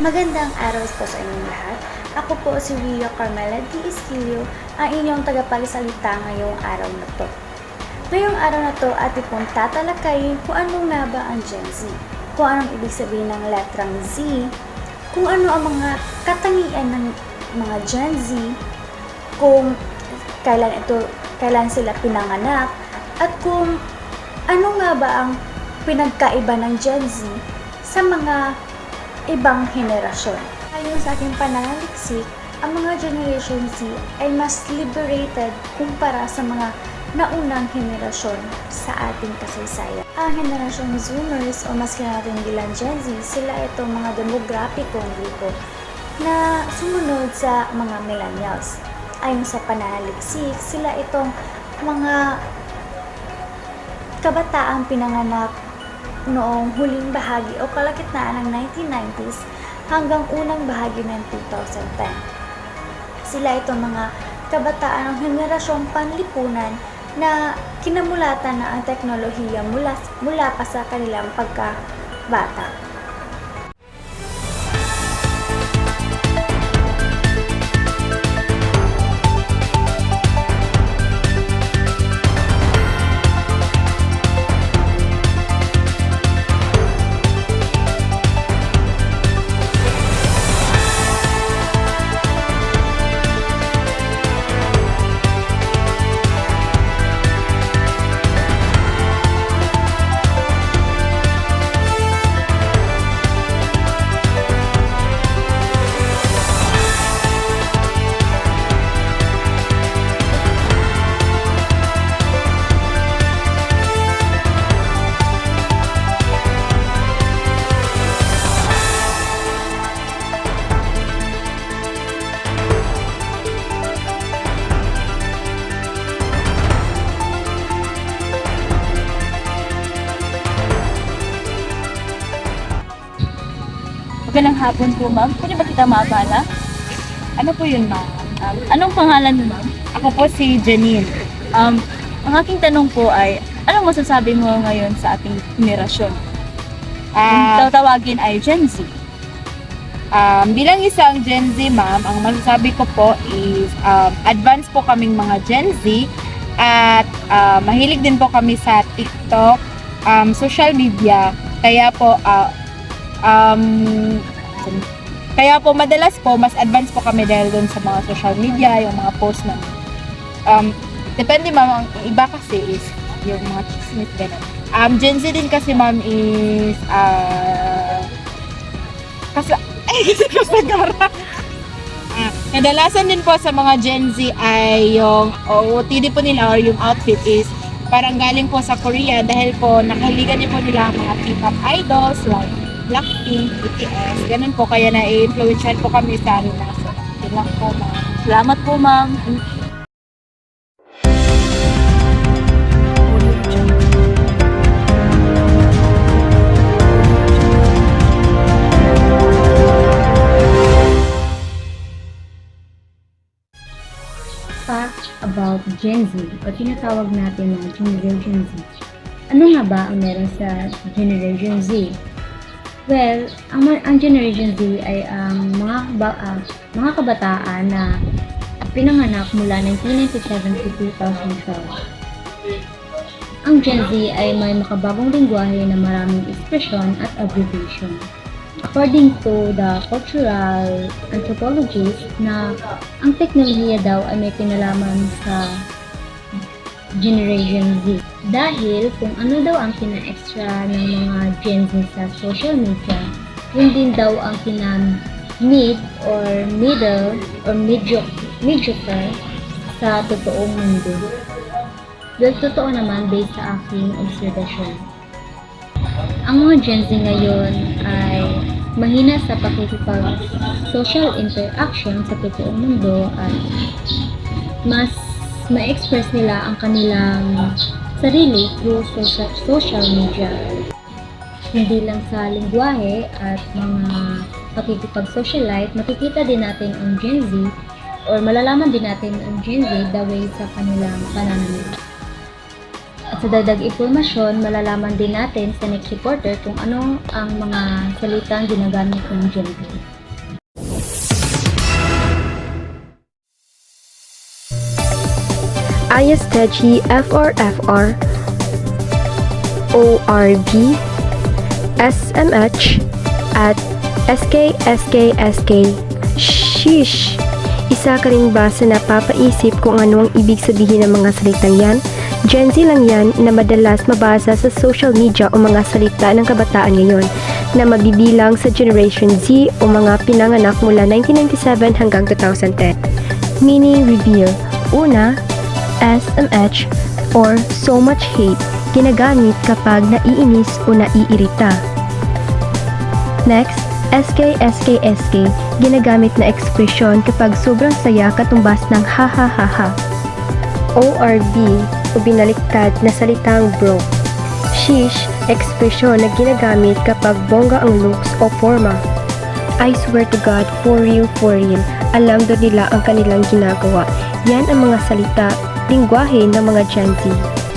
Magandang araw po sa inyong lahat. Ako po si Ria Carmela D. Esquilio, ang inyong tagapagsalita ngayong araw na to. Ngayong araw na to, atin pong tatalakayin kung ano nga ba ang Gen Z, kung anong ibig sabihin ng letrang Z, kung ano ang mga katangian ng mga Gen Z, kung kailan ito, kailan sila pinanganak, at kung ano nga ba ang pinagkaiba ng Gen Z sa mga ibang henerasyon. Ayon sa aking pananaliksik, ang mga Generation Z ay mas liberated kumpara sa mga naunang henerasyon sa ating kasaysayan. Ang henerasyon Zoomers o mas kinatawag bilang Gen Z, sila itong mga demograpikong grupo na sumunod sa mga millennials. Ayon sa pananaliksik, sila itong mga kabataang pinanganak noong huling bahagi o kalagitnaan ng 1990s hanggang unang bahagi ng 2010. Sila itong mga kabataan ng henerasyong panlipunan na kinamulatan na ang teknolohiya mula, mula pa sa kanilang pagkabata. Magandang hapon po, ma'am. Pwede ba kita maabala? Ano po yun, ma'am? Um, anong pangalan mo, ma'am? Ako po si Janine. Um, ang aking tanong po ay, anong masasabi mo ngayon sa ating henerasyon? Ang Ah, tatawagin ay Gen Z. um, bilang isang Gen Z, ma'am, ang masasabi ko po is um, advance po kaming mga Gen Z at ah, mahilig din po kami sa TikTok, um, social media. Kaya po, ah, um, kaya po madalas po, mas advance po kami dahil doon sa mga social media, yung mga post na um, depende ma'am, ang iba kasi is yung mga chismis ganun. Um, Gen Z din kasi ma'am is uh, kasa ay kasagara. Ah, kadalasan din po sa mga Gen Z ay yung OOTD po nila or yung outfit is parang galing po sa Korea dahil po nakahiligan din po nila mga K-pop idols like Blackpink, BTS, ganun po kaya na-influensyan po kami sa ano na. So, po ma'am. Salamat po, ma'am. Facts about Gen Z o tinatawag natin na Generation Z. Ano nga ba ang meron sa Generation Z? Well, ang, ang Generation Z ay ang mga, kaba- ah, mga kabataan na pinanganak mula 1997 to 2012. Ang Gen Z ay may makabagong lingwahe na maraming ekspresyon at abbreviation. According to the cultural anthropologist na ang teknolohiya daw ay may kinalaman sa Generation Z. Dahil kung ano daw ang kina-extra ng mga Gen Z sa social media, yun din daw ang kina-mid or middle or mediocre, mediocre sa totoong mundo. Well, totoo naman based sa aking observation. Ang mga Gen Z ngayon ay mahina sa pakikipag social interaction sa totoong mundo at mas ma-express nila ang kanilang sarili through social, social media. Hindi lang sa lingwahe at mga pakikipag-socialite, makikita din natin ang Gen Z or malalaman din natin ang Gen Z the way sa kanilang pananamit. At sa dagdag impormasyon, malalaman din natin sa next reporter kung ano ang mga salitang ginagamit ng Gen Z. ISTG FRFR ORB SMH at SKSKSK Shish! Isa ka rin ba sa napapaisip kung ano ang ibig sabihin ng mga salitang yan? Gen Z lang yan na madalas mabasa sa social media o mga salita ng kabataan ngayon na mabibilang sa Generation Z o mga pinanganak mula 1997 hanggang 2010. Mini Review Una, SMH or so much hate ginagamit kapag naiinis o naiirita. Next, SKSKSK ginagamit na ekspresyon kapag sobrang saya katumbas ng ha ha ha ha. ORB o binaliktad na salitang bro. Shish, ekspresyon na ginagamit kapag bongga ang looks o forma. I swear to God, for real, for real, alam daw nila ang kanilang ginagawa. Yan ang mga salita, lingwahe ng mga Gen.